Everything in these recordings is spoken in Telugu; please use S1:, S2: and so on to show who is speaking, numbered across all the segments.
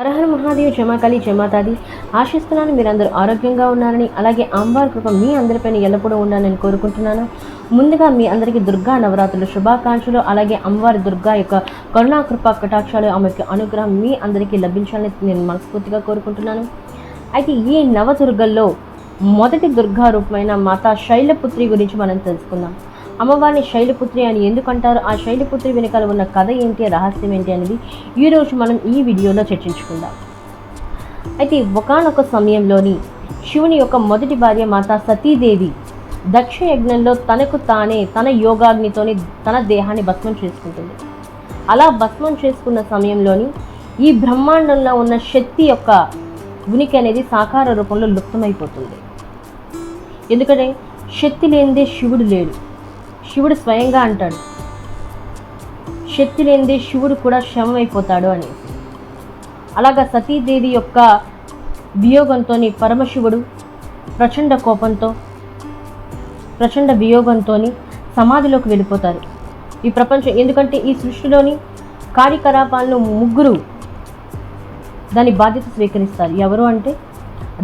S1: హరహర మహాదేవ్ జమాకాళి జమాతాది ఆశిస్తున్నాను మీరందరూ ఆరోగ్యంగా ఉన్నారని అలాగే అమ్మవారి కృప మీ అందరిపైన ఎల్లప్పుడూ ఉండాలని కోరుకుంటున్నాను. ముందుగా మీ అందరికీ దుర్గా నవరాత్రులు శుభాకాంక్షలు అలాగే అమ్మవారి దుర్గా యొక్క కరుణా కృప కటాక్షాలు ఆమెకి అనుగ్రహం మీ అందరికీ లభించాలని నేను మనస్ఫూర్తిగా కోరుకుంటున్నాను. అయితే ఈ నవదుర్గల్లో మొదటి దుర్గా రూపమైన మాతా శైలపుత్రి గురించి మనం తెలుసుకుందాం. అమ్మవారిని శైలపుత్రి అని ఎందుకంటారు? ఆ శైలపుత్రి వెనకాల ఉన్న కథ ఏంటి? రహస్యం ఏంటి అనేది ఈరోజు మనం ఈ వీడియోలో చర్చించుకుందాం. అయితే ఒకానొక సమయంలోని శివుని యొక్క మొదటి భార్య మాత సతీదేవి దక్ష యజ్ఞంలో తనకు తానే తన యోగాగ్నితోని తన దేహాన్ని భస్మం చేసుకుంటుంది. అలా భస్మం చేసుకున్న సమయంలోని ఈ బ్రహ్మాండంలో ఉన్న శక్తి యొక్క ఉనికి అనేది సాకార రూపంలో లుప్తమైపోతుంది. ఎందుకంటే శక్తి లేనిదే శివుడు లేడు. శివుడు స్వయంగా అంటాడు. శక్తి లేనిదే శివుడు కూడా శమమైపోతాడు అని. అలాగా సతీదేవి యొక్క వియోగంతో పరమశివుడు ప్రచండ కోపంతో ప్రచండ వియోగంతో సమాధిలోకి వెళ్ళిపోతారు. ఈ ప్రపంచం ఎందుకంటే ఈ సృష్టిలోని కార్యకలాపాలను ముగ్గురు దాని బాధ్యత స్వీకరిస్తారు. ఎవరు అంటే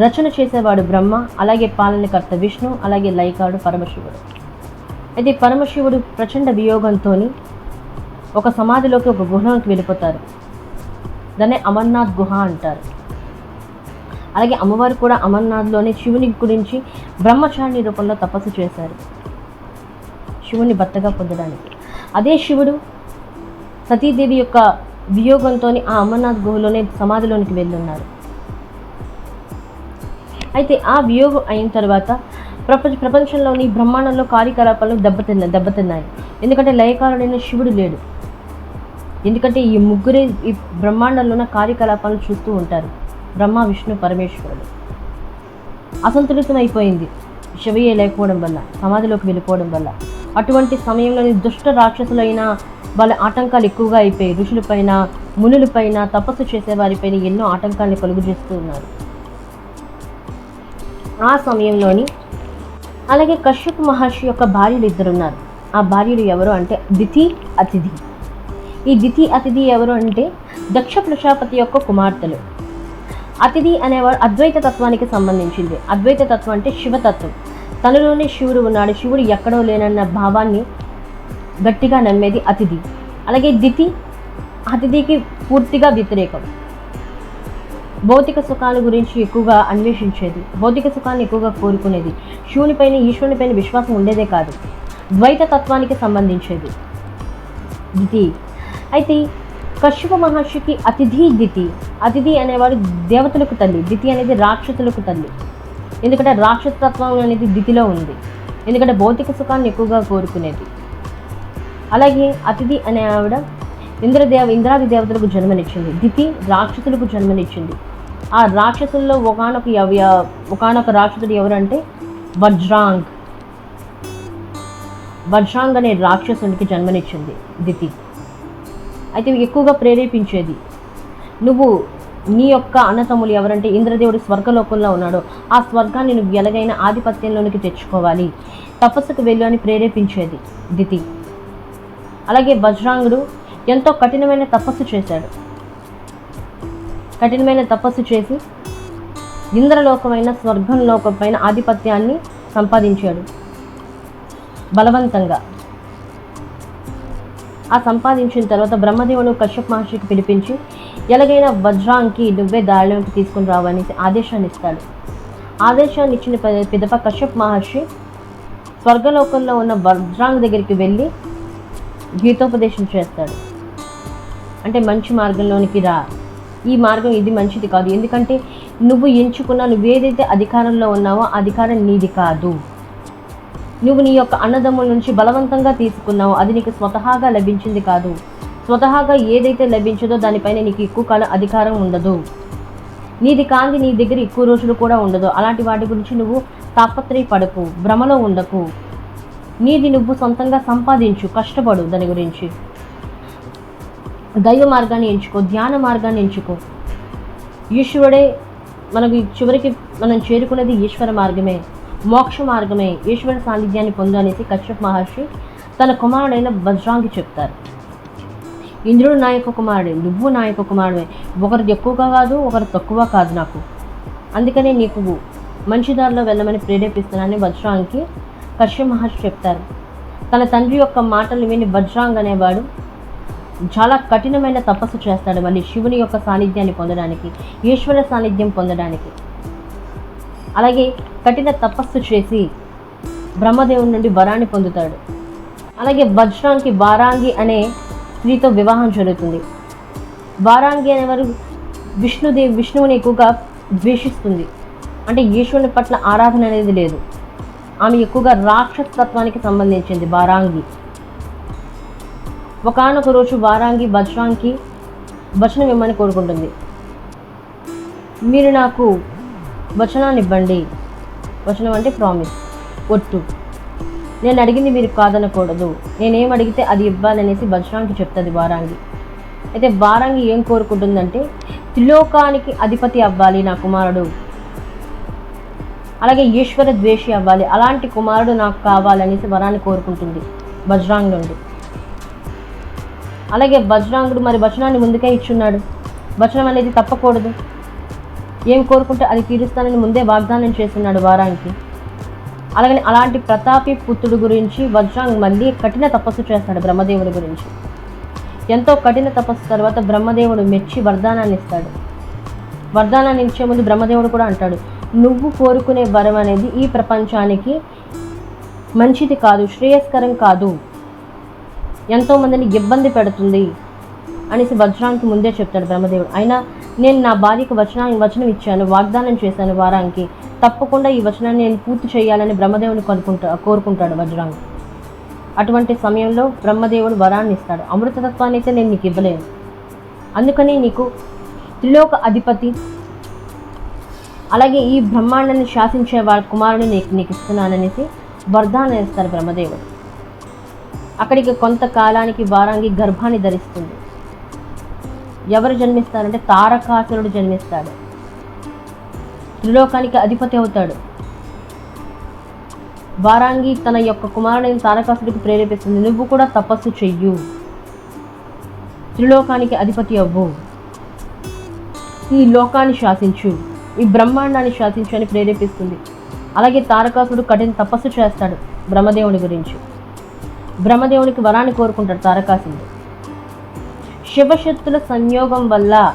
S1: రచన చేసేవాడు బ్రహ్మ అలాగే పాలనకర్త విష్ణు అలాగే లైకాడు పరమశివుడు. అయితే పరమశివుడు ప్రచండ వియోగంతో ఒక సమాధిలోకి ఒక గుహలోకి వెళ్ళిపోతారు. దాన్ని అమర్నాథ్ గుహ అంటారు. అలాగే అమ్మవారు కూడా అమర్నాథ్లోనే శివుని గురించి బ్రహ్మచారిణి రూపంలో తపస్సు చేశారు. శివుని భర్తగా పొందడానికి. అదే శివుడు సతీదేవి యొక్క వియోగంతో ఆ అమర్నాథ్ గుహలోనే సమాధిలోనికి వెళ్ళున్నారు. అయితే ఆ వియోగం అయిన తర్వాత ప్రపంచ ప్రపంచంలోని బ్రహ్మాండంలో కార్యకలాపాలు దెబ్బతిన్న దెబ్బతిన్నాయి. ఎందుకంటే లయకారుడైన శివుడు లేడు. ఎందుకంటే ఈ ముగ్గురే ఈ బ్రహ్మాండంలో ఉన్న కార్యకలాపాలను చూస్తూ ఉంటారు. బ్రహ్మ విష్ణు పరమేశ్వరుడు. అసంతులితం అయిపోయింది. శవయ్య లేకపోవడం వల్ల సమాధిలోకి వెళ్ళిపోవడం వల్ల. అటువంటి సమయంలోని దుష్ట రాక్షసులైన వాళ్ళ ఆటంకాలు ఎక్కువగా అయిపోయి ఋషులపైన మునులపైన తపస్సు చేసేవారిపైన ఎన్నో ఆటంకాలను కలుగు చేస్తూ ఉన్నారు. ఆ సమయంలోని అలాగే కశ్యప్ మహర్షి యొక్క భార్యలు ఇద్దరు ఉన్నారు ఆ భార్యలు ఎవరు అంటే దితి అతిథి. ఈ దితి అతిథి ఎవరు అంటే దక్ష ప్రజాపతి యొక్క కుమార్తెలు. అతిథి అనేవారు అద్వైత తత్వానికి సంబంధించింది. అద్వైత తత్వం అంటే శివతత్వం. తనలోనే శివుడు ఉన్నాడు. శివుడు ఎక్కడో లేనన్న భావాన్ని గట్టిగా నమ్మేది అతిథి. అలాగే దితి అతిథికి పూర్తిగా వ్యతిరేకం. భౌతిక సుఖాల గురించి ఎక్కువగా అన్వేషించేది భౌతిక సుఖాన్ని ఎక్కువగా కోరుకునేది. శివునిపైన ఈశ్వరునిపైన విశ్వాసం ఉండేదే కాదు. ద్వైత తత్వానికి సంబంధించేది. దితి. అయితే కశ్యప మహర్షికి అతిథి దితి. అతిథి అనేవాడు దేవతలకు తల్లి. దితి అనేది రాక్షసులకు తల్లి. ఎందుకంటే రాక్షస తత్వం అనేది దితిలో ఉంది. ఎందుకంటే భౌతిక సుఖాన్ని ఎక్కువగా కోరుకునేది. అలాగే అతిథి అనే ఆవిడ ఇంద్రదేవ ఇంద్రాది దేవతలకు జన్మనిచ్చింది. దితి రాక్షసులకు జన్మనిచ్చింది. ఆ రాక్షసుల్లో ఒకనొక ఒకనొక రాక్షసుడు ఎవరంటే వజ్రాంగ్. వజ్రాంగ్ అనే రాక్షసునికి జన్మనిచ్చింది దితి. అయితే ఎక్కువగా ప్రేరేపించేది. నువ్వు నీ యొక్క అన్నతమ్ములు ఎవరంటే ఇంద్రదేవుడు స్వర్గలోకంలో ఉన్నాడో. ఆ స్వర్గాన్ని నువ్వు ఎలాగైనా ఆధిపత్యంలోనికి తెచ్చుకోవాలి. తపస్సుకు వెళ్ళు అని ప్రేరేపించేది దితి. అలాగే వజ్రాంగుడు ఎంతో కఠినమైన తపస్సు చేశాడు. కఠినమైన తపస్సు చేసి ఇంద్రలోకమైన స్వర్గంలోకమైన ఆధిపత్యాన్ని సంపాదించాడు. బలవంతంగా. ఆ సంపాదించిన తర్వాత బ్రహ్మదేవుడు కశ్యప్ మహర్షికి పిలిపించి ఎలాగైనా వజ్రాంకి నువ్వే దారిలోకి తీసుకుని రావని ఆదేశాన్ని ఇస్తాడు. ఆదేశాన్ని ఇచ్చిన పిదప కశ్యప్ మహర్షి స్వర్గలోకంలో ఉన్న వజ్రాంగ్ దగ్గరికి వెళ్ళి గీతోపదేశం చేస్తాడు. అంటే మంచి మార్గంలోనికి రా. ఈ మార్గం ఇది మంచిది కాదు. ఎందుకంటే నువ్వు ఎంచుకున్న నువ్వు ఏదైతే అధికారంలో ఉన్నావో అధికారం నీది కాదు. నువ్వు నీ యొక్క అన్నదమ్ముల నుంచి బలవంతంగా తీసుకున్నావు. అది నీకు స్వతహాగా లభించింది కాదు. స్వతహాగా ఏదైతే లభించదో దానిపైన నీకు ఎక్కువ కాలం అధికారం ఉండదు. నీది కాంతి నీ దగ్గర ఎక్కువ రోజులు కూడా ఉండదు. అలాంటి వాటి గురించి నువ్వు తాపత్రయపడకు భ్రమలో ఉండకు. నీది నువ్వు సొంతంగా సంపాదించు కష్టపడు దాని గురించి. దైవ మార్గాన్ని ఎంచుకో ధ్యాన మార్గాన్ని ఎంచుకో. ఈశ్వరుడే మనకు చివరికి మనం చేరుకునేది ఈశ్వర మార్గమే మోక్ష మార్గమే. ఈశ్వర సాన్నిధ్యాన్ని పొందనేసి కశ్యప్ మహర్షి తన కుమారుడైన బజ్రాంగి చెప్తారు. ఇంద్రుడు నా యొక్క కుమారుడే నువ్వు నా యొక్క కుమారుడే. ఒకరు ఎక్కువగా కాదు ఒకరు తక్కువ కాదు నాకు. అందుకనే నీకు మంచి దారిలో వెళ్ళమని ప్రేరేపిస్తున్నానని వజ్రాంగ్కి కశ్యప్ మహర్షి చెప్తారు. తన తండ్రి యొక్క మాటలు విని వజ్రాంగ్ అనేవాడు చాలా కఠినమైన తపస్సు చేస్తాడు మళ్ళీ శివుని యొక్క సాన్నిధ్యాన్ని పొందడానికి ఈశ్వర సాన్నిధ్యం పొందడానికి. అలాగే కఠిన తపస్సు చేసి బ్రహ్మదేవుని నుండి వరాన్ని పొందుతాడు. అలాగే వజ్రాంగి వారాంగి అనే స్త్రీతో వివాహం జరుగుతుంది. వారాంగి అనేవారు విష్ణుదేవి విష్ణువుని ఎక్కువగా ద్వేషిస్తుంది. అంటే ఈశ్వరుని పట్ల ఆరాధన అనేది లేదు. ఆమె ఎక్కువగా రాక్షసత్వానికి సంబంధించింది వారాంగి. ఒకనొక రోజు వారాంగి వజ్రాంగి వచనం ఇవ్వమని కోరుకుంటుంది. మీరు నాకు వచనాన్ని ఇవ్వండి వచనం అంటే ప్రామిస్ ఒట్టు. నేను అడిగింది మీరు కాదనకూడదు. నేనేం అడిగితే అది ఇవ్వాలనేసి వజ్రాంగి చెప్తుంది వారాంగి. అయితే వారాంగి ఏం కోరుకుంటుందంటే త్రిలోకానికి అధిపతి అవ్వాలి నా కుమారుడు. అలాగే ఈశ్వర ద్వేషి అవ్వాలి. అలాంటి కుమారుడు నాకు కావాలనేసి వరాన్ని కోరుకుంటుంది వజ్రాంగ్ నుండి. అలాగే వజ్రాంగుడు మరి వచనాన్ని ముందుకే ఇచ్చున్నాడు. వచనం అనేది తప్పకూడదు. ఏం కోరుకుంటే అది తీరుస్తానని ముందే వాగ్దానం చేస్తున్నాడు వారానికి. అలాగని అలాంటి ప్రతాపి పుత్రుడు గురించి వజ్రాంగ్ మళ్ళీ కఠిన తపస్సు చేస్తాడు బ్రహ్మదేవుడి గురించి. ఎంతో కఠిన తపస్సు తర్వాత బ్రహ్మదేవుడు మెచ్చి వరదానాన్ని ఇస్తాడు. వరదానాన్ని ఇచ్చే ముందు బ్రహ్మదేవుడు కూడా అంటాడు నువ్వు కోరుకునే వరం అనేది ఈ ప్రపంచానికి మంచిది కాదు శ్రేయస్కరం కాదు. ఎంతోమందిని ఇబ్బంది పెడుతుంది అనేసి వజ్రానికి ముందే చెప్తాడు బ్రహ్మదేవుడు. అయినా నేను నా భార్యకు వచనాన్ని వచనం ఇచ్చాను వాగ్దానం చేశాను వారానికి. తప్పకుండా ఈ వచనాన్ని నేను పూర్తి చేయాలని బ్రహ్మదేవుని కనుకుంటా కోరుకుంటాడు వజ్రాంగ్. అటువంటి సమయంలో బ్రహ్మదేవుడు వరాన్ని ఇస్తాడు. అమృతతత్వాన్ని అయితే నేను నీకు ఇవ్వలేను. అందుకని నీకు త్రిలోక అధిపతి అలాగే ఈ బ్రహ్మాండాన్ని శాసించే వారి కుమారుని నీకు నీకు ఇస్తున్నాననేసి వరదానం ఇస్తారు బ్రహ్మదేవుడు. అక్కడికి కొంతకాలానికి వారాంగి గర్భాన్ని ధరిస్తుంది. ఎవరు జన్మిస్తారంటే తారకాసురుడు జన్మిస్తాడు. త్రిలోకానికి అధిపతి అవుతాడు. వారాంగి తన యొక్క కుమారుడిని తారకాసుడికి ప్రేరేపిస్తుంది. నువ్వు కూడా తపస్సు చెయ్యు. త్రిలోకానికి అధిపతి అవ్వు. ఈ లోకాన్ని శాసించు. ఈ బ్రహ్మాండాన్ని శాసించు అని ప్రేరేపిస్తుంది. అలాగే తారకాసుడు కఠిన తపస్సు చేస్తాడు బ్రహ్మదేవుని గురించి. బ్రహ్మదేవునికి వరాన్ని కోరుకుంటాడు తారకాసుడు. శివశక్తుల సంయోగం వల్ల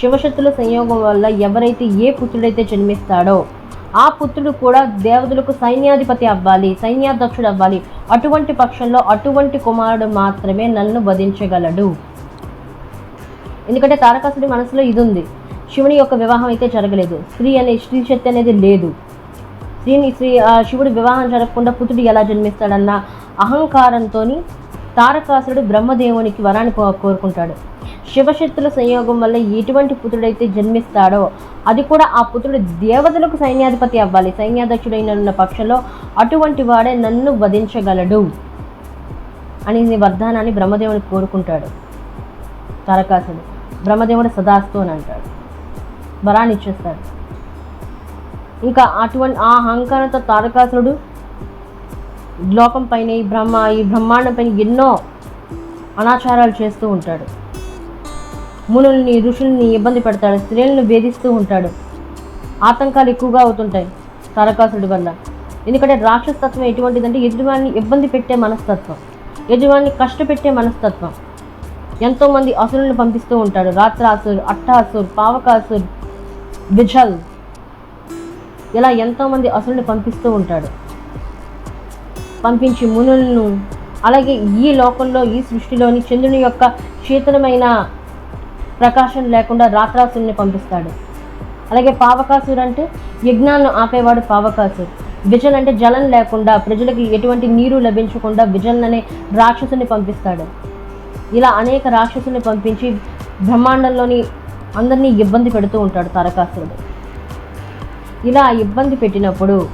S1: శివశక్తుల సంయోగం వల్ల ఎవరైతే ఏ పుత్రుడైతే జన్మిస్తాడో ఆ పుత్రుడు కూడా దేవతలకు సైన్యాధిపతి అవ్వాలి సైన్యాధ్యక్షుడు అవ్వాలి. అటువంటి పక్షంలో అటువంటి కుమారుడు మాత్రమే నన్ను వధించగలడు. ఎందుకంటే తారకాసుడి మనసులో ఇది ఉంది శివుని యొక్క వివాహం అయితే జరగలేదు. స్త్రీ అనే స్త్రీ శక్తి అనేది లేదు. దీన్ని శ్రీ శివుడు వివాహం జరగకుండా పుత్రుడు ఎలా జన్మిస్తాడన్న అహంకారంతో తారకాసురుడు బ్రహ్మదేవునికి వరాన్ని కో- కోరుకుంటాడు. శివశక్తుల సంయోగం వల్ల ఎటువంటి పుత్రుడైతే జన్మిస్తాడో అది కూడా ఆ పుత్రుడు దేవతలకు సైన్యాధిపతి అవ్వాలి. సైన్యాధ్యక్షుడైన ఉన్న పక్షంలో అటువంటి వాడే నన్ను వధించగలడు అని వర్ధానాన్ని వరదానాన్ని బ్రహ్మదేవుని కోరుకుంటాడు. తారకాసుడు బ్రహ్మదేవుడు సదాస్తు అని అంటాడు వరాన్ని ఇచ్చేస్తాడు. ఇంకా అటువంటి ఆ అహంకారంతో తారకాసురుడు లోకం పైన ఈ బ్రహ్మ ఈ బ్రహ్మాండం పైన ఎన్నో అనాచారాలు చేస్తూ ఉంటాడు. మునుల్ని ఋషుల్ని ఇబ్బంది పెడతాడు స్త్రీలను వేధిస్తూ ఉంటాడు. ఆతంకాలు ఎక్కువగా అవుతుంటాయి తారకాసుడి వల్ల. ఎందుకంటే రాక్షసత్వం ఎటువంటిదంటే ఎదుటివాడిని ఇబ్బంది పెట్టే మనస్తత్వం యజమాని కష్టపెట్టే మనస్తత్వం. ఎంతోమంది అసురులను పంపిస్తూ ఉంటాడు. రాత్రాసురు అట్టాసుర్ పావకాసుర్ బిజల్ ఇలా ఎంతోమంది అసురుని పంపిస్తూ ఉంటాడు. పంపించి మునులను అలాగే ఈ లోకంలో ఈ సృష్టిలోని చంద్రుని యొక్క శీతలమైన ప్రకాశం లేకుండా రాత్రాసుని పంపిస్తాడు. అలాగే పావకాసురు అంటే యజ్ఞాలను ఆపేవాడు పావకాసురు. విజన్ అంటే జలం లేకుండా ప్రజలకు ఎటువంటి నీరు లభించకుండా విజన్ అనే రాక్షసుని పంపిస్తాడు. ఇలా అనేక రాక్షసుని పంపించి బ్రహ్మాండంలోని అందరినీ ఇబ్బంది పెడుతూ ఉంటాడు తారకాసురుడు. ఇలా ఇబ్బంది పెట్టినప్పుడు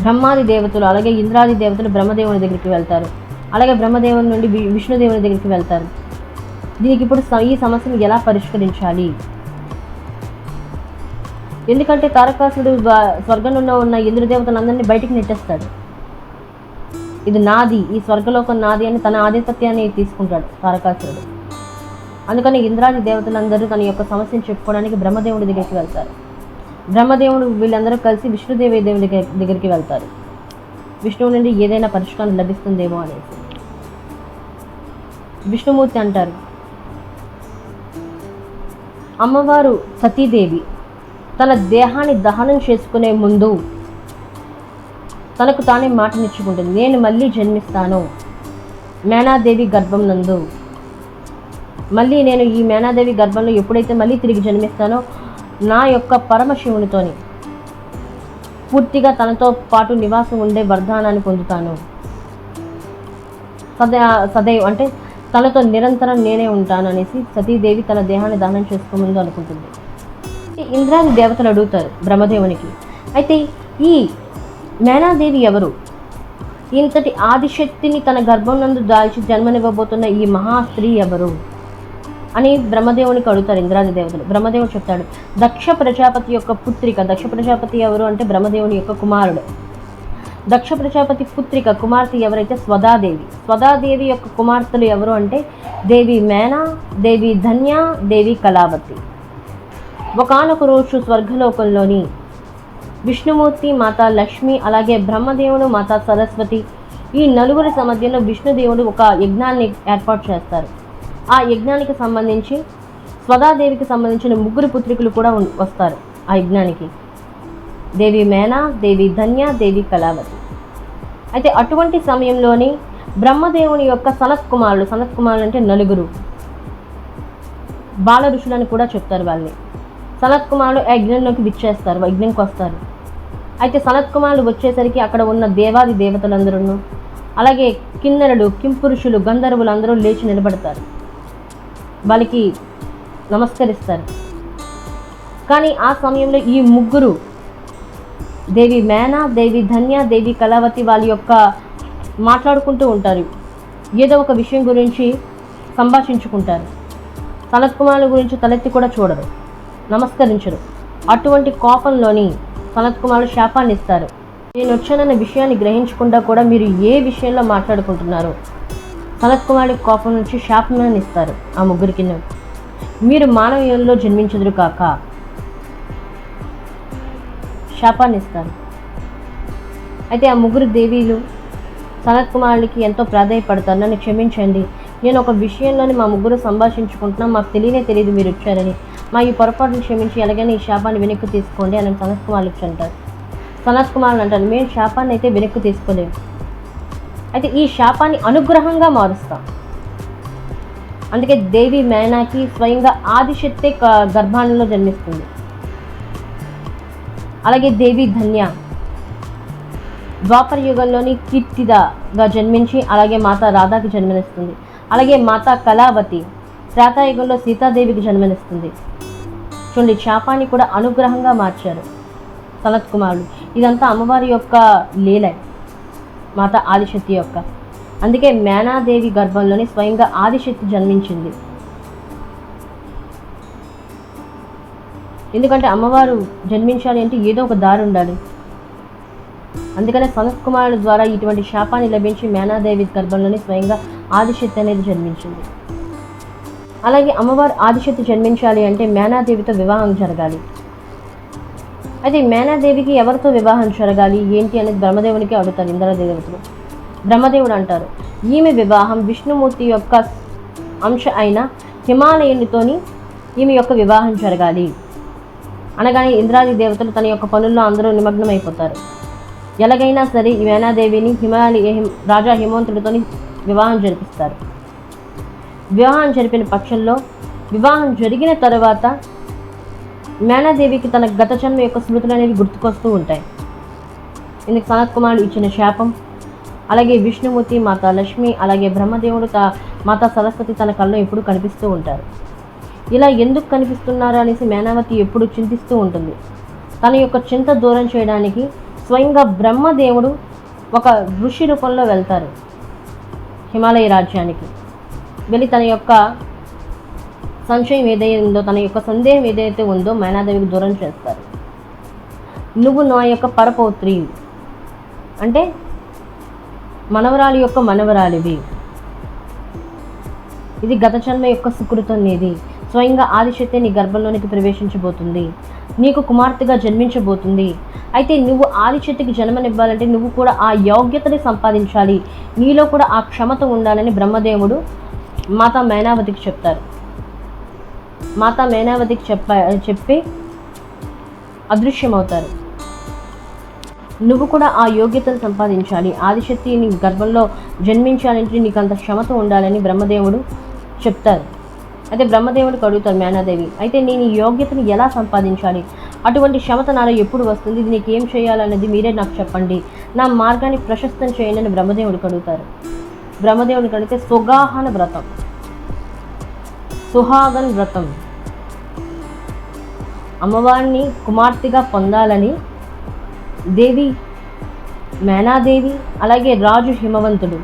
S1: బ్రహ్మాది దేవతలు అలాగే ఇంద్రాది దేవతలు బ్రహ్మదేవుని దగ్గరికి వెళ్తారు. అలాగే బ్రహ్మదేవుని నుండి విష్ణుదేవుని దగ్గరికి వెళ్తారు. దీనికి ఇప్పుడు ఈ సమస్యను ఎలా పరిష్కరించాలి? ఎందుకంటే తారకాసుడు స్వర్గంలో ఉన్న ఇంద్రదేవతలందరినీ బయటికి నెట్టేస్తాడు. ఇది నాది ఈ స్వర్గలోకం నాది అని తన ఆధిపత్యాన్ని తీసుకుంటాడు తారకాసురుడు. అందుకని ఇంద్రాది దేవతలందరూ తన యొక్క సమస్యను చెప్పుకోవడానికి బ్రహ్మదేవుడి దగ్గరికి వెళ్తారు. బ్రహ్మదేవుడు వీళ్ళందరూ కలిసి విష్ణుదేవి దేవుడి దగ్గర దగ్గరికి వెళ్తారు. విష్ణువు నుండి ఏదైనా పరిష్కారం లభిస్తుందేమో అనేసి. విష్ణుమూర్తి అంటారు అమ్మవారు సతీదేవి తన దేహాన్ని దహనం చేసుకునే ముందు తనకు తానే మాటనిచ్చుకుంటుంది నేను మళ్ళీ జన్మిస్తాను. మేనాదేవి గర్భం నందు. మళ్ళీ నేను ఈ మేనాదేవి గర్భంలో ఎప్పుడైతే మళ్ళీ తిరిగి జన్మిస్తానో నా యొక్క పరమశివునితోని. పూర్తిగా తనతో పాటు నివాసం ఉండే వరదానాన్ని పొందుతాను. సదా సదైవ్ అంటే తనతో నిరంతరం నేనే ఉంటాను అనేసి సతీదేవి తన దేహాన్ని దహనం చేసుకోముందు అనుకుంటుంది. ఇంద్రాది దేవతలు అడుగుతారు బ్రహ్మదేవునికి అయితే ఈ మేనాదేవి ఎవరు? ఇంతటి ఆదిశక్తిని తన గర్భం నందు దాల్చి జన్మనివ్వబోతున్న ఈ మహా స్త్రీ ఎవరు? అని బ్రహ్మదేవునికి అడుగుతారు ఇంద్రాది దేవతలు. బ్రహ్మదేవుడు చెప్తాడు దక్ష ప్రజాపతి యొక్క పుత్రిక దక్ష ప్రజాపతి ఎవరు అంటే బ్రహ్మదేవుని యొక్క కుమారుడు. దక్ష ప్రజాపతి పుత్రిక కుమార్తె ఎవరైతే? స్వదాదేవి. స్వదాదేవి యొక్క కుమార్తెలు ఎవరు అంటే? దేవి మేనా దేవి ధన్య దేవి కళావతి. ఒకనొక రోజు స్వర్గలోకంలోని విష్ణుమూర్తి మాత లక్ష్మి అలాగే బ్రహ్మదేవుడు మాత సరస్వతి ఈ నలుగురి మధ్యలో విష్ణుదేవుడు ఒక యజ్ఞాన్ని ఏర్పాటు చేస్తారు. ఆ యజ్ఞానికి సంబంధించి స్వదాదేవికి సంబంధించిన ముగ్గురు పుత్రికలు కూడా వస్తారు ఆ యజ్ఞానికి. దేవి మేనా దేవి ధన్య దేవి కళావతి. అయితే అటువంటి సమయంలోని బ్రహ్మదేవుని యొక్క సనత్ కుమారులు సనత్ కుమారులు అంటే నలుగురు. బాల ఋషులని కూడా చెప్తారు వాళ్ళని. సనత్ కుమారులు ఆ యజ్ఞంలోకి విచ్చేస్తారు యజ్ఞంకి వస్తారు. అయితే సనత్ కుమారులు వచ్చేసరికి అక్కడ ఉన్న దేవాది దేవతలందరూ అలాగే కిన్నెరలు కింపురుషులు గంధర్వులు అందరూ లేచి నిలబడతారు. వాళ్ళకి నమస్కరిస్తారు. కానీ ఆ సమయంలో ఈ ముగ్గురు దేవి మేనా దేవి ధన్య దేవి కళావతి వాళ్ళ యొక్క మాట్లాడుకుంటూ ఉంటారు. ఏదో ఒక విషయం గురించి సంభాషించుకుంటారు. సనత్ కుమారుల గురించి తలెత్తి కూడా చూడరు. నమస్కరించరు. అటువంటి కోపంలోని సనత్ కుమారుడు శాపాన్ని ఇస్తారు నేను వచ్చానన్న విషయాన్ని గ్రహించకుండా కూడా మీరు ఏ విషయంలో మాట్లాడుకుంటున్నారు కనత్కుమారుడి కోపం నుంచి శాపాన్ని ఇస్తారు ఆ ముగ్గురికి మీరు మానవీయంలో జన్మించదురు కాక శాపాన్ని ఇస్తారు. అయితే ఆ ముగ్గురు దేవీలు సనత్ కుమారుడికి ఎంతో ప్రాధాయపడతారు నన్ను క్షమించండి. నేను ఒక విషయంలోని మా ముగ్గురు సంభాషించుకుంటున్నాం మాకు తెలియనే తెలియదు మీరు వచ్చారని. మా ఈ పొరపాటును క్షమించి ఎలాగైనా ఈ శాపాన్ని వెనక్కి తీసుకోండి అని సనత్ కుమారుడికి అంటారు. సనత్ కుమారుని అంటారు. మేము శాపాన్ని అయితే వెనక్కి తీసుకోలేము. అయితే ఈ శాపాన్ని అనుగ్రహంగా మారుస్తాం. అందుకే దేవి మేనాకి స్వయంగా ఆదిశక్తి గర్భాణంలో జన్మిస్తుంది. అలాగే దేవి ధన్య ద్వాపర యుగంలోని కీర్తిదగా జన్మించి అలాగే మాత రాధాకి జన్మనిస్తుంది. అలాగే మాత కళావతి త్రేతాయుగంలో సీతాదేవికి జన్మనిస్తుంది. చూడండి శాపాన్ని కూడా అనుగ్రహంగా మార్చారు సనత్ కుమారుడు. ఇదంతా అమ్మవారి యొక్క లీల. మాత ఆదిశక్తి యొక్క. అందుకే మేనాదేవి గర్భంలోని స్వయంగా ఆదిశక్తి జన్మించింది. ఎందుకంటే అమ్మవారు జన్మించాలి అంటే ఏదో ఒక దారి ఉండాలి. అందుకనే సనత్ కుమారుడు ద్వారా ఇటువంటి శాపాన్ని లభించి మేనాదేవి గర్భంలోని స్వయంగా ఆదిశక్తి అనేది జన్మించింది. అలాగే అమ్మవారు ఆదిశక్తి జన్మించాలి అంటే మేనాదేవితో వివాహం జరగాలి. అయితే మేనాదేవికి ఎవరితో వివాహం జరగాలి ఏంటి అనేది బ్రహ్మదేవునికి అడుగుతారు ఇంద్రదేవతలు. బ్రహ్మదేవుడు అంటారు ఈమె వివాహం విష్ణుమూర్తి యొక్క అంశ అయిన హిమాలయునితోని ఈమె యొక్క వివాహం జరగాలి. అనగానే ఇంద్రాది దేవతలు తన యొక్క పనుల్లో అందరూ నిమగ్నమైపోతారు. ఎలాగైనా సరే ఈ మేనాదేవిని హిమాలయ రాజా హిమవంతుడితో వివాహం జరిపిస్తారు. వివాహం జరిపిన పక్షంలో వివాహం జరిగిన తర్వాత మేనాదేవికి తన గత జన్మ యొక్క స్మృతులు అనేవి గుర్తుకొస్తూ ఉంటాయి. ఇందుకు సనత్ కుమారుడు ఇచ్చిన శాపం అలాగే విష్ణుమూర్తి మాత లక్ష్మి అలాగే బ్రహ్మదేవుడు తా మాత సరస్వతి తన కళ్ళు ఎప్పుడు కనిపిస్తూ ఉంటారు. ఇలా ఎందుకు కనిపిస్తున్నారు అనేసి మేనావతి ఎప్పుడు చింతిస్తూ ఉంటుంది. తన యొక్క చింత దూరం చేయడానికి స్వయంగా బ్రహ్మదేవుడు ఒక ఋషి రూపంలో వెళ్తారు హిమాలయ రాజ్యానికి. వెళ్ళి తన యొక్క సంశయం ఏదైతే ఉందో తన యొక్క సందేహం ఏదైతే ఉందో మైనాదేవికి దూరం చేస్తారు. నువ్వు నా యొక్క పరపౌత్రి. అంటే మనవరాలి యొక్క మనవరాలివి. ఇది గత జన్మ యొక్క సుకృతం నీది. స్వయంగా ఆదిశక్తి నీ గర్భంలోనికి ప్రవేశించబోతుంది. నీకు కుమార్తెగా జన్మించబోతుంది. అయితే నువ్వు ఆదిశక్తికి జన్మనివ్వాలంటే నువ్వు కూడా ఆ యోగ్యతని సంపాదించాలి. నీలో కూడా ఆ క్షమత ఉండాలని బ్రహ్మదేవుడు మాతా మైనావతికి చెప్తారు. మాతా మేనావతికి చెప్ప చెప్పి అదృశ్యమవుతారు. నువ్వు కూడా ఆ యోగ్యతను సంపాదించాలి. ఆదిశక్తి నీ గర్భంలో జన్మించాలంటే నీకు అంత క్షమత ఉండాలని బ్రహ్మదేవుడు చెప్తారు. అయితే బ్రహ్మదేవుడికి అడుగుతారు మేనాదేవి అయితే నేను ఈ యోగ్యతను ఎలా సంపాదించాలి? అటువంటి క్షమత నాలో ఎప్పుడు వస్తుంది? ఇది నీకు ఏం చేయాలన్నది మీరే నాకు చెప్పండి. నా మార్గాన్ని ప్రశస్తం చేయండి అని బ్రహ్మదేవుడికి అడుగుతారు. బ్రహ్మదేవుడికి అడిగితే సుగాహన వ్రతం సుహాగన్ వ్రతం. అమ్మవారిని కుమార్తెగా పొందాలని దేవి మేనాదేవి అలాగే రాజు హిమవంతుడు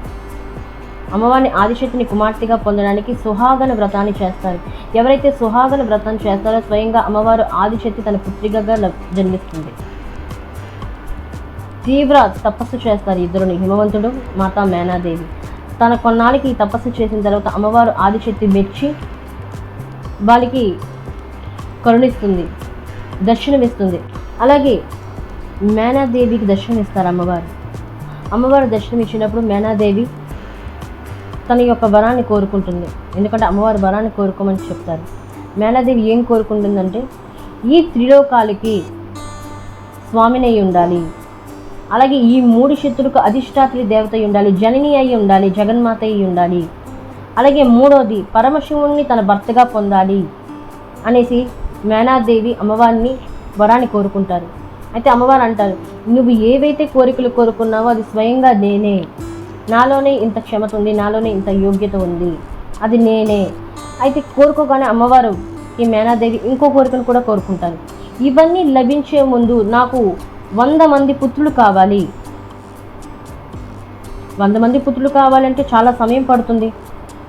S1: అమ్మవారిని ఆదిశక్తిని కుమార్తెగా పొందడానికి సుహాగన వ్రతాన్ని చేస్తారు. ఎవరైతే సుహాగన వ్రతం చేస్తారో స్వయంగా అమ్మవారు ఆదిశక్తి తన పుత్రికగా జన్మిస్తుంది. తీవ్ర తపస్సు చేస్తారు ఇద్దరుని హిమవంతుడు మాతా మేనాదేవి. తన కొన్నాళ్ళకి ఈ తపస్సు చేసిన తర్వాత అమ్మవారు ఆదిశక్తి మెచ్చి వాళ్ళకి కరుణిస్తుంది దర్శనమిస్తుంది. అలాగే మేనాదేవికి దర్శనమిస్తారు అమ్మవారు. అమ్మవారు దర్శనం ఇచ్చినప్పుడు మేనాదేవి తన యొక్క వరాన్ని కోరుకుంటుంది. ఎందుకంటే అమ్మవారు వరాన్ని కోరుకోమని చెప్తారు. మేనాదేవి ఏం కోరుకుంటుందంటే ఈ త్రిలోకాలకి స్వామిని ఉండాలి. అలాగే ఈ మూడు శక్తులకు అధిష్టాత్రి దేవత అయి ఉండాలి. జనని అయి ఉండాలి జగన్మాత అయి ఉండాలి. అలాగే మూడోది పరమశివుణ్ణి తన భర్తగా పొందాలి అనేసి మేనాదేవి అమ్మవారిని వరాన్ని కోరుకుంటారు. అయితే అమ్మవారు అంటారు నువ్వు ఏవైతే కోరికలు కోరుకున్నావో అది స్వయంగా నేనే. నాలోనే ఇంత క్షమత ఉంది నాలోనే ఇంత యోగ్యత ఉంది. అది నేనే. అయితే కోరుకోగానే అమ్మవారు ఈ మేనాదేవి ఇంకో కోరికను కూడా కోరుకుంటారు. ఇవన్నీ లభించే ముందు నాకు వంద మంది పుత్రులు కావాలి. వంద మంది పుత్రులు కావాలంటే చాలా సమయం పడుతుంది.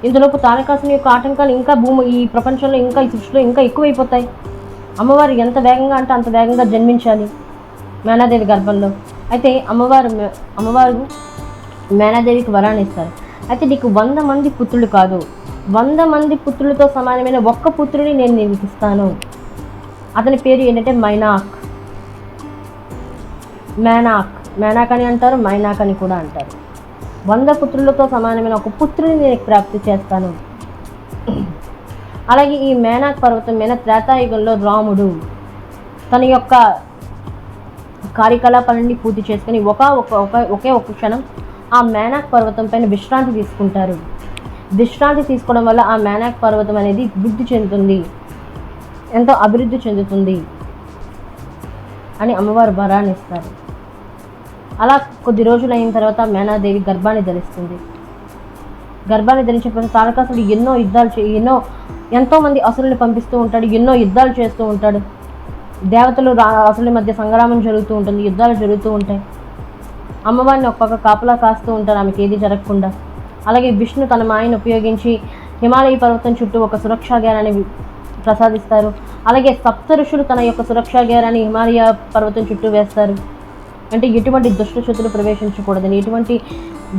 S1: ఇంతలోపు తారకాసుని యొక్క ఆటంకాలు ఇంకా భూమి ఈ ప్రపంచంలో ఇంకా ఈ సృష్టిలో ఇంకా ఎక్కువైపోతాయి. అమ్మవారు ఎంత వేగంగా అంటే అంత వేగంగా జన్మించాలి మేనాదేవి గర్భంలో. అయితే అమ్మవారు అమ్మవారు మేనాదేవికి వరాన్ని ఇస్తారు. అయితే నీకు వంద మంది పుత్రులు కాదు. వంద మంది పుత్రులతో సమానమైన ఒక్క పుత్రుని నేను నీకు ఇస్తాను అతని పేరు ఏంటంటే మైనాక్. మేనాక్. మేనాక్ అని అంటారు మైనాక్ అని కూడా అంటారు. వంద పుత్రులతో సమానమైన ఒక పుత్రుని నేను ప్రాప్తి చేస్తాను. అలాగే ఈ మేనాక్ పర్వతం మీద త్రేతాయుగంలో రాముడు తన యొక్క కార్యకలాపాలన్నీ పూర్తి చేసుకుని ఒక ఒక ఒక- ఒకే ఒక క్షణం ఆ మేనాక్ పర్వతం పైన విశ్రాంతి తీసుకుంటారు. విశ్రాంతి తీసుకోవడం వల్ల ఆ మేనాక్ పర్వతం అనేది వృద్ధి చెందుతుంది. ఎంతో అభివృద్ధి చెందుతుంది అని అమ్మవారు వరాన్ని ఇస్తారు. అలా కొద్ది రోజులు అయిన తర్వాత మేనాదేవి గర్భాన్ని ధరిస్తుంది. గర్భాన్ని ధరించిన తారకాసుడు ఎన్నో యుద్ధాలు చే ఎన్నో ఎంతోమంది అసురుల్ని పంపిస్తూ ఉంటాడు ఎన్నో యుద్ధాలు చేస్తూ ఉంటాడు. దేవతలు రా అసురుల మధ్య సంగ్రామం జరుగుతూ ఉంటుంది యుద్ధాలు జరుగుతూ ఉంటాయి. అమ్మవారిని ఒక పక్క కాపలా కాస్తూ ఉంటారు ఆమెకి ఏది జరగకుండా. అలాగే విష్ణు తన మాయను ఉపయోగించి హిమాలయ పర్వతం చుట్టూ ఒక సురక్షా గేరాన్ని ప్రసాదిస్తారు. అలాగే సప్త ఋషులు తన యొక్క సురక్షా గేరాన్ని హిమాలయ పర్వతం చుట్టూ వేస్తారు. అంటే ఎటువంటి దుష్ట శక్తులు ప్రవేశించకూడదని ఎటువంటి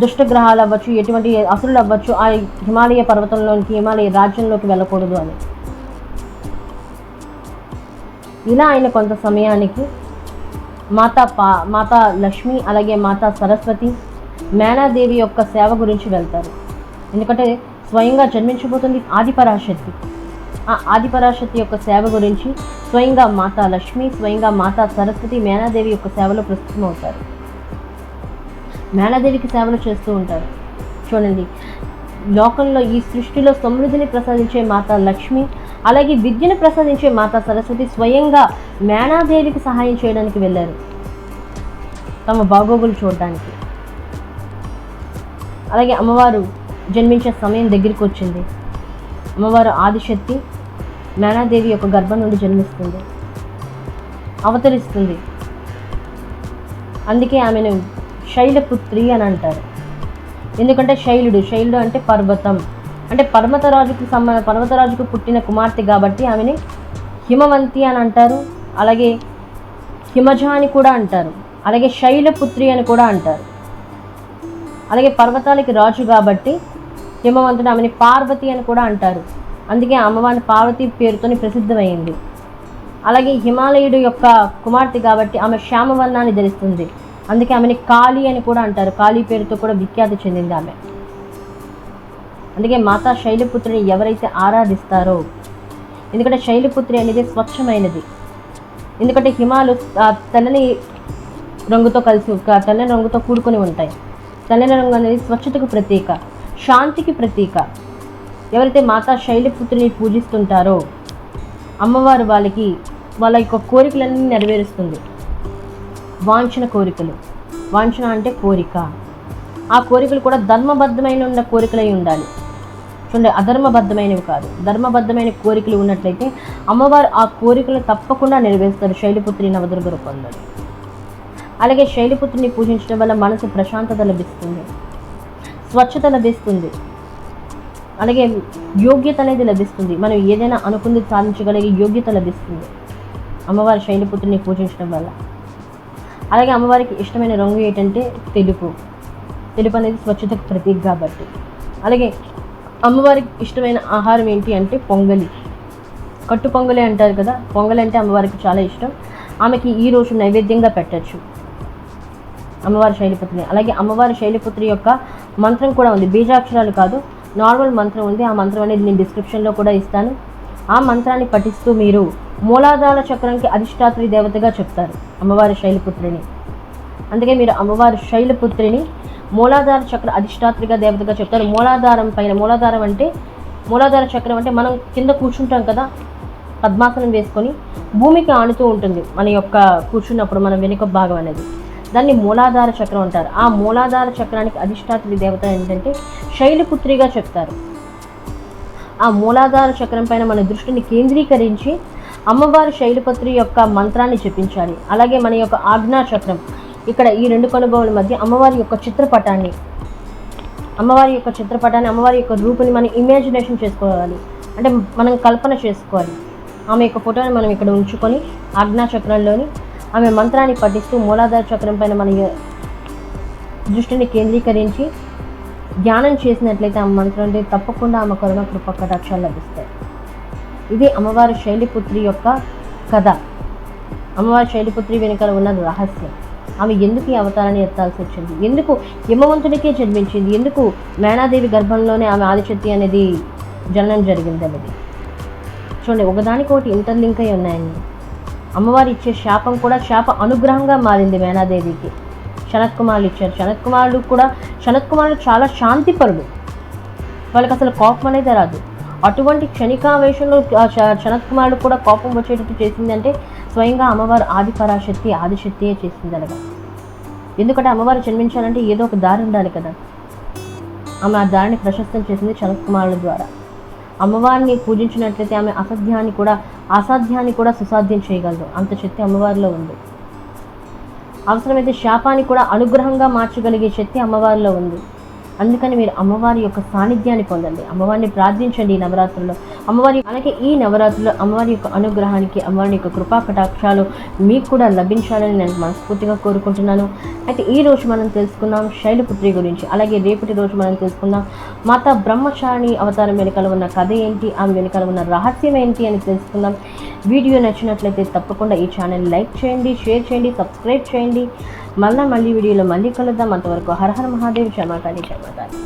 S1: దుష్టగ్రహాలు అవ్వచ్చు ఎటువంటి అసురులు అవ్వచ్చు ఆ హిమాలయ పర్వతంలోనికి హిమాలయ రాజ్యంలోకి వెళ్ళకూడదు అని. ఇలా ఆయన కొంత సమయానికి మాతా పా మాతా లక్ష్మి అలాగే మాతా సరస్వతి మేనాదేవి యొక్క సేవ గురించి వెళ్తారు. ఎందుకంటే స్వయంగా జన్మించబోతుంది ఆదిపరాశక్తి. ఆ ఆదిపరాశక్తి యొక్క సేవ గురించి స్వయంగా మాతా లక్ష్మి స్వయంగా మాతా సరస్వతి మేనాదేవి యొక్క సేవలో ప్రస్తుతం అవుతారు. మేనాదేవికి సేవలు చేస్తూ ఉంటారు. చూడండి లోకంలో ఈ సృష్టిలో సమృద్ధిని ప్రసాదించే మాతా లక్ష్మి అలాగే విద్యను ప్రసాదించే మాతా సరస్వతి స్వయంగా మేనాదేవికి సహాయం చేయడానికి వెళ్ళారు. తమ బాగోగులు చూడడానికి. అలాగే అమ్మవారు జన్మించే సమయం దగ్గరికి వచ్చింది. అమ్మవారు ఆదిశక్తి నానాదేవి యొక్క గర్భం నుండి జన్మిస్తుంది. అవతరిస్తుంది. అందుకే ఆమెను శైలపుత్రి అని అంటారు. ఎందుకంటే శైలుడు శైలుడు అంటే పర్వతం. అంటే పర్వతరాజుకు సంబంధ పర్వతరాజుకు పుట్టిన కుమార్తె కాబట్టి ఆమెని హిమవంతి అని అంటారు. అలాగే హిమజ అని కూడా అంటారు. అలాగే శైలపుత్రి అని కూడా అంటారు. అలాగే పర్వతాలకి రాజు కాబట్టి హిమవంతుడు ఆమెని పార్వతి అని కూడా అంటారు. అందుకే అమ్మవారిని పార్వతి పేరుతోని ప్రసిద్ధమైంది. అలాగే హిమాలయుడు యొక్క కుమార్తె కాబట్టి ఆమె శ్యామవర్ణాన్ని ధరిస్తుంది. అందుకే ఆమెని కాళీ అని కూడా అంటారు. కాళీ పేరుతో కూడా విఖ్యాతి చెందింది ఆమె. అందుకే మాతా శైలపుత్రిని ఎవరైతే ఆరాధిస్తారో ఎందుకంటే శైలపుత్రి అనేది స్వచ్ఛమైనది. ఎందుకంటే హిమాలు తెల్లని రంగుతో కలిసి ఒక తెల్లని రంగుతో కూడుకొని ఉంటాయి. తెల్లని రంగు అనేది స్వచ్ఛతకు ప్రతీక. శాంతికి ప్రతీక. ఎవరైతే మాతా శైలపుత్రిని పూజిస్తుంటారో అమ్మవారు వాళ్ళకి వాళ్ళ యొక్క కోరికలన్నీ నెరవేరుస్తుంది. వాంఛన కోరికలు. వాంఛన అంటే కోరిక. ఆ కోరికలు కూడా ధర్మబద్ధమైన ఉన్న కోరికలై ఉండాలి. చూడండి అధర్మబద్ధమైనవి కాదు. ధర్మబద్ధమైన కోరికలు ఉన్నట్లయితే అమ్మవారు ఆ కోరికలు తప్పకుండా నెరవేరుస్తారు శైలిపుత్రి నవదుర్గ రూపంలో. అలాగే శైలిపుత్రిని పూజించడం వల్ల మనసు ప్రశాంతత లభిస్తుంది. స్వచ్ఛత లభిస్తుంది. అలాగే యోగ్యత అనేది లభిస్తుంది. మనం ఏదైనా అనుకుంది సాధించగలిగే యోగ్యత లభిస్తుంది. అమ్మవారి శైలిపుత్రిని పూజించడం వల్ల. అలాగే అమ్మవారికి ఇష్టమైన రంగు ఏంటంటే తెలుపు. తెలుపు అనేది స్వచ్ఛతకు ప్రతీక కాబట్టి. అలాగే అమ్మవారికి ఇష్టమైన ఆహారం ఏంటి అంటే పొంగలి. కట్టు పొంగలి అంటారు కదా పొంగలి అంటే అమ్మవారికి చాలా ఇష్టం. ఆమెకి ఈ రోజు నైవేద్యంగా పెట్టచ్చు. అమ్మవారి శైలిపుత్రిని అలాగే అమ్మవారి శైలిపుత్రి యొక్క మంత్రం కూడా ఉంది. బీజాక్షరాలు కాదు నార్మల్ మంత్రం ఉంది. ఆ మంత్రం అనేది నేను డిస్క్రిప్షన్లో కూడా ఇస్తాను. ఆ మంత్రాన్ని పఠిస్తూ మీరు మూలాధార చక్రంకి అధిష్టాత్రి దేవతగా చెప్తారు అమ్మవారి శైలపుత్రిని. అందుకే మీరు అమ్మవారి శైలపుత్రిని మూలాధార చక్ర అధిష్టాత్రిగా దేవతగా చెప్తారు. మూలాధారం పైన మూలాధారం అంటే మూలాధార చక్రం అంటే మనం కింద కూర్చుంటాం కదా పద్మాసనం వేసుకొని భూమికి ఆనుతూ ఉంటుంది మన యొక్క కూర్చున్నప్పుడు మన వెనుక భాగం అనేది. దాన్ని మూలాధార చక్రం అంటారు. ఆ మూలాధార చక్రానికి అధిష్టాత్రి దేవత ఏంటంటే శైలపుత్రిగా చెప్తారు. ఆ మూలాధార చక్రం పైన మన దృష్టిని కేంద్రీకరించి అమ్మవారి శైలపుత్రి యొక్క మంత్రాన్ని చెప్పించాలి. అలాగే మన యొక్క ఆజ్ఞా చక్రం. ఇక్కడ ఈ రెండు కనుభవాల మధ్య అమ్మవారి యొక్క చిత్రపటాన్ని అమ్మవారి యొక్క చిత్రపటాన్ని అమ్మవారి యొక్క రూపుని మనం ఇమాజినేషన్ చేసుకోవాలి. అంటే మనం కల్పన చేసుకోవాలి. ఆమె యొక్క ఫోటోని మనం ఇక్కడ ఉంచుకొని ఆజ్ఞా చక్రంలోని ఆమె మంత్రాన్ని పఠిస్తూ మూలాధార చక్రం పైన మన దృష్టిని కేంద్రీకరించి ధ్యానం చేసినట్లయితే ఆమె మంత్రం అంటే తప్పకుండా ఆమె కరుణ కృప కటాక్షాలు లభిస్తాయి. ఇది అమ్మవారి శైలిపుత్రి యొక్క కథ. అమ్మవారి శైలిపుత్రి వెనుకల ఉన్న రహస్యం. ఆమె ఎందుకు ఈ అవతారాన్ని ఎత్తాల్సి వచ్చింది? ఎందుకు హిమవంతుడికే జన్మించింది? ఎందుకు మేనాదేవి గర్భంలోనే ఆమె ఆదిశక్తి అనేది జననం జరిగింది అనేది చూడండి ఒకదానికొకటి ఇంటర్లింక్ అయి ఉన్నాయండి. అమ్మవారు ఇచ్చే శాపం కూడా శాప అనుగ్రహంగా మారింది మేనాదేవికి. శనత్ కుమారులు ఇచ్చారు. శనత్ కుమారుడు కూడా శనత్ కుమారుడు చాలా శాంతిపరుడు వాళ్ళకి అసలు కోపం అనేది రాదు. అటువంటి క్షణికావేశంలో ఆ శనత్ కుమారుడు కూడా కోపం వచ్చేటట్టు చేసిందంటే స్వయంగా అమ్మవారు ఆది పరాశక్తి ఆదిశక్తియే చేసింది అనగా ఎందుకంటే అమ్మవారు జన్మించాలంటే ఏదో ఒక దారి ఉండాలి కదా. ఆమె ఆ దారిని ప్రశస్తం చేసింది శనత్ కుమారుల ద్వారా. అమ్మవారిని పూజించినట్లయితే ఆమె అసాధ్యాన్ని కూడా అసాధ్యాన్ని కూడా సుసాధ్యం చేయగలదు. అంత శక్తి అమ్మవారిలో ఉంది. అవసరమైతే శాపాన్ని కూడా అనుగ్రహంగా మార్చగలిగే శక్తి అమ్మవారిలో ఉంది. అందుకని మీరు అమ్మవారి యొక్క సాన్నిధ్యాన్ని పొందండి. అమ్మవారిని ప్రార్థించండి ఈ నవరాత్రుల్లో. అమ్మవారి అలాగే ఈ నవరాత్రులు అమ్మవారి యొక్క అనుగ్రహానికి అమ్మవారి యొక్క కృపా కటాక్షాలు మీకు కూడా లభించాలని నేను మనస్ఫూర్తిగా కోరుకుంటున్నాను. అయితే ఈ రోజు మనం తెలుసుకున్నాం శైలపుత్రి గురించి. అలాగే రేపటి రోజు మనం తెలుసుకుందాం మాతా బ్రహ్మచారిణి అవతారం వెనుకల ఉన్న కథ ఏంటి? ఆమె వెనుకల ఉన్న రహస్యం ఏంటి అని తెలుసుకుందాం. వీడియో నచ్చినట్లయితే తప్పకుండా ఈ ఛానల్ లైక్ చేయండి షేర్ చేయండి సబ్స్క్రైబ్ చేయండి. మళ్ళీ మళ్ళీ వీడియోలో మళ్ళీ కలుద్దాం. అంతవరకు హర హర మహాదేవ్ క్షమాకాళి క్షమాకాళి